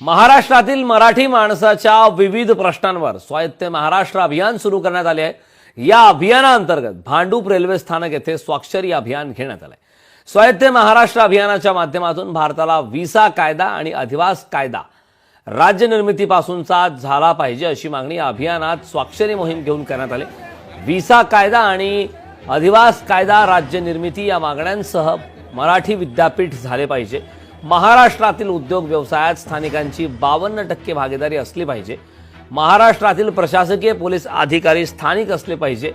महाराष्ट्रातील मराठी माणसाच्या विविध प्रश्नांवर स्वायत्त महाराष्ट्र अभियान सुरू करण्यात आले आहे. या अभियानाअंतर्गत भांडूप रेल्वे स्थानक येथे स्वाक्षरी अभियान घेण्यात आलं आहे स्वायत्त महाराष्ट्र अभियानाच्या माध्यमातून भारताला व्हिसा कायदा आणि अधिवास कायदा राज्य निर्मितीपासूनचा झाला पाहिजे अशी मागणी या अभियानात स्वाक्षरी मोहीम घेऊन करण्यात आली. व्हिसा कायदा आणि अधिवास कायदा राज्य निर्मिती या मागण्यांसह मराठी विद्यापीठ झाले पाहिजे. महाराष्ट्रातील उद्योग व्यवसायात स्थानिकांची बावन्न टक्के भागीदारी असली पाहिजे. महाराष्ट्रातील प्रशासकीय पोलीस अधिकारी स्थानिक असले पाहिजे.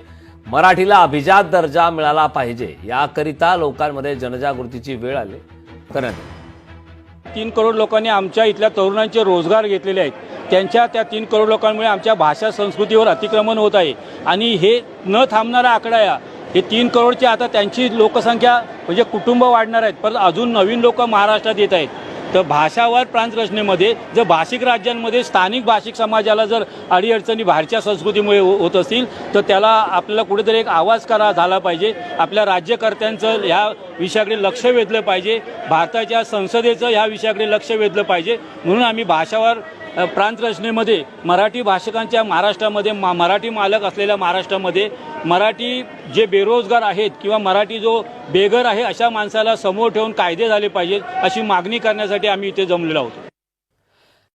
मराठीला अभिजात दर्जा मिळाला पाहिजे याकरिता लोकांमध्ये जनजागृतीची वेळ आली. करण्यात तीन करोड लोकांनी आमच्या इथल्या तरुणांचे रोजगार घेतलेले आहेत. त्यांच्या त्या तीन करोड लोकांमुळे आमच्या भाषा संस्कृतीवर अतिक्रमण होत आहे. आणि हे न थांबणारा आकडा या हे तीन करोडचे आता त्यांची लोकसंख्या म्हणजे कुटुंब वाढणार आहेत. परत अजून नवीन लोक महाराष्ट्रात येत आहेत. तर भाषावार प्रांत रचनेमध्ये जर भाषिक राज्यांमध्ये स्थानिक भाषिक समाजाला जर अडीअडचणी बाहेरच्या संस्कृतीमुळे हो-, होत असतील तर त्याला आपल्याला कुठेतरी एक आवाज करा झाला पाहिजे. आपल्या राज्यकर्त्यांचं ह्या विषयाकडे लक्ष वेधलं पाहिजे. भारताच्या संसदेचं ह्या विषयाकडे लक्ष वेधलं पाहिजे. म्हणून आम्ही भाषावार प्रांतरचनेमध्ये प्रांत रचनेमध्ये मराठी भाषकांच्या महाराष्ट्रामध्ये मा मराठी मालक असलेल्या महाराष्ट्रामध्ये मराठी जे बेरोजगार आहेत किंवा मराठी जो बेघर आहे अशा माणसाला समोर ठेवून कायदे झाले पाहिजेत अशी मागणी करण्यासाठी आम्ही इथे जमलेलो आहोत.